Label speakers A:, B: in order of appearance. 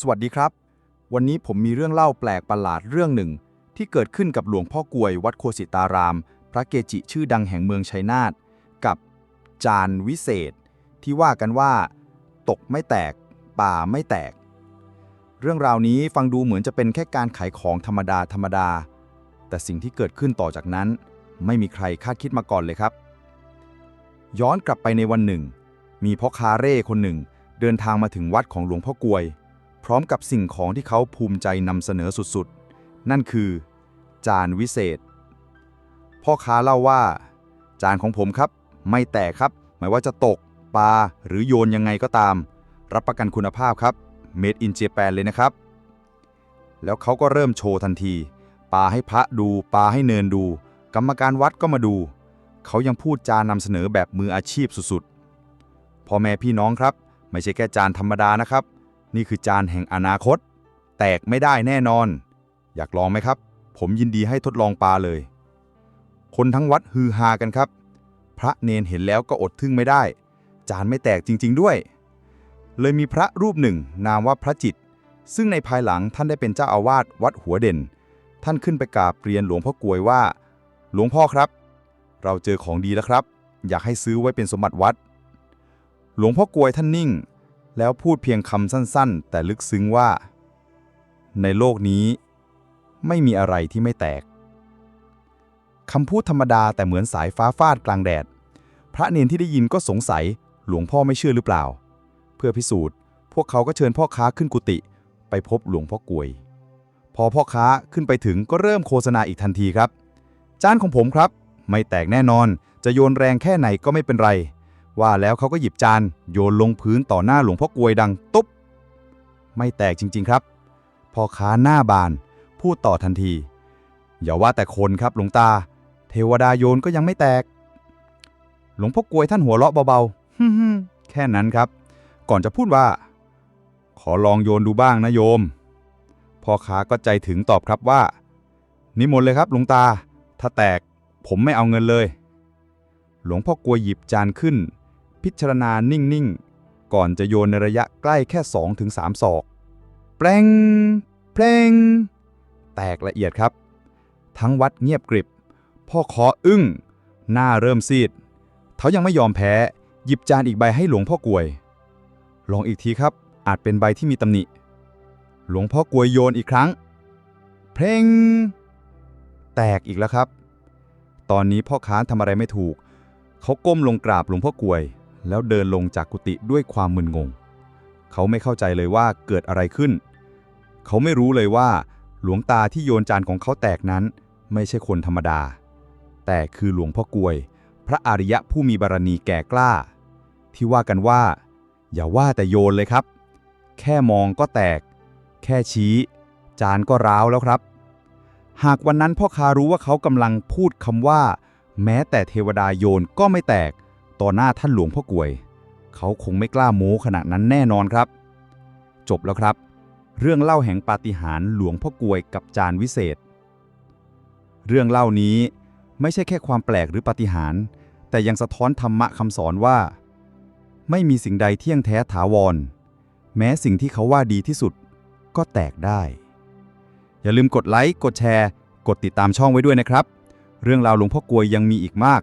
A: สวัสดีครับ วันนี้ผมมีเรื่องเล่าแปลกประหลาดเรื่องหนึ่ง ที่เกิดขึ้นกับหลวงพ่อกวยวัดโคสิตาราม พระเกจิชื่อดังแห่งเมืองชัยนาทกับจานวิเศษ ที่ว่ากันว่า ตกไม่แตก ป่าไม่แตก เรื่องราวนี้ฟังดูเหมือนจะเป็นแค่การขายของธรรมดาธรรมดา แต่สิ่งที่เกิดขึ้นต่อจากนั้น ไม่มีใครคาดคิดมาก่อนเลยครับ ย้อนกลับไปในวันหนึ่ง มีพ่อค้าเร่คนหนึ่ง เดินทางมาถึงวัดของหลวงพ่อกวย พร้อมกับสิ่งของที่เขาภูมิใจนำเสนอสุดๆ นั่นคือ จานวิเศษ พ่อค้าเล่าว่า จานของผมครับ ไม่แตกครับไม่ว่าจะตกปลาหรือโยนยังไงก็ตาม รับประกันคุณภาพครับ Made in Japan เลยนะครับ แล้วเขาก็เริ่มโชว์ทันทีปลาให้พระดูปลาให้เนินดู กรรมการวัดก็มาดู เขายังพูดจานำเสนอแบบมืออาชีพสุดๆพ่อแม่พี่น้องครับ ไม่ใช่แค่จานธรรมดานะครับ นี่คือจานแห่งอนาคต แตกไม่ได้แน่นอน อยากลองไหมครับ ผมยินดีให้ทดลองปลาเลย คนทั้งวัดฮือฮากันครับ พระเนนเห็นแล้วก็อดทึ่งไม่ได้ จานไม่แตกจริง ๆ ด้วย เลยมีพระรูปหนึ่ง นามว่าพระจิต ซึ่งในภายหลังท่านได้เป็นเจ้าอาวาสวัดหัวเด่น ท่านขึ้นไปกราบเรียนหลวงพ่อกวยว่า หลวงพ่อครับ เราเจอของดีแล้วครับ อยากให้ซื้อไว้เป็นสมบัติวัด หลวงพ่อกวยท่านนิ่ง แล้วพูดเพียงคำสั้นๆ แต่ลึกซึ้งว่า ในโลกนี้ ไม่มีอะไรที่ไม่แตกคำพูดธรรมดาแต่เหมือนสายฟ้าฟาดกลางแดด พระเนนที่ได้ยินก็สงสัยหลวงพ่อไม่เชื่อหรือเปล่า เพื่อพิสูจน์ พวกเขาก็เชิญพ่อค้าขึ้นกุฏิไปพบหลวงพ่อกวย พอพ่อค้าขึ้นไปถึงก็เริ่มโฆษณาอีกทันทีครับ จานของผมครับ ไม่แตกแน่นอน จะโยนแรงแค่ไหนก็ไม่เป็นไร ว่าแล้วเขาก็หยิบจานโยนลงพื้นต่อหน้าหลวงพ่อกลวยดังตุ๊บ ไม่แตกจริง ๆครับ พ่อค้าหน้าบาน พูดต่อทันที อย่าว่าแต่คนครับหลวงตา เทวดาโยนก็ยังไม่แตก หลวงพ่อกลวยท่านหัวเราะเบาๆฮึ่มๆแค่นั้นครับ ก่อนจะพูดว่า ขอลองโยนดูบ้างนะโยม พ่อค้าก็ใจถึงตอบครับว่า นิมนต์เลยครับหลวงตา ถ้าแตกผมไม่เอาเงินเลยหลวงพ่อกลวยหยิบจานขึ้น พิจารณานิ่ง ๆ ก่อนจะโยนในระยะใกล้แค่ 2-3ศอก แปลงเพลง แตกละเอียดครับ ทั้งวัดเงียบกริบ พ่อขออึ้ง หน้าเริ่มซีด เขายังไม่ยอมแพ้ หยิบจานอีกใบให้หลวงพ่อกลวย ลองอีกทีครับ อาจเป็นใบที่มีตำหนิ หลวงพ่อกลวยโยนอีกครั้ง เพลง แตกอีกแล้วครับ ตอนนี้พ่อค้าทำอะไรไม่ถูก เขาก้มลงกราบหลวงพ่อกลวย แล้วเดินลงจากกุฏิด้วยความมึนงง เขาไม่เข้าใจเลยว่าเกิดอะไรขึ้น เขาไม่รู้เลยว่า หลวงตาที่โยนจานของเขาแตกนั้น ไม่ใช่คนธรรมดา แต่คือหลวงพ่อกวย พระอริยะผู้มีบารมีแก่กล้า ที่ว่ากันว่า อย่าว่าแต่โยนเลยครับ แค่มองก็แตก แค่ชี้ จานก็ร้าวแล้วครับ หากวันนั้นพ่อค้ารู้ว่าเขากำลังพูดคำว่า แม้แต่เทวดาโยนก็ไม่แตก ต่อหน้าท่านหลวงพ่อกลวย เขาคงไม่กล้าโม้ขนาดนั้นแน่นอนครับ จบแล้วครับ เรื่องเล่าแห่งปาฏิหาริย์หลวงพ่อกลวยกับจานวิเศษ เรื่องเล่านี้ไม่ใช่แค่ความแปลกหรือปาฏิหาริย์แต่ยังสะท้อนธรรมะคำสอนว่า ไม่มีสิ่งใดเที่ยงแท้ถาวร แม้สิ่งที่เขาว่าดีที่สุดก็แตกได้ อย่าลืมกดไลค์กดแชร์ กดติดตามช่องไว้ด้วยนะครับ เรื่องราวหลวงพ่อกลวยยังมีอีกมาก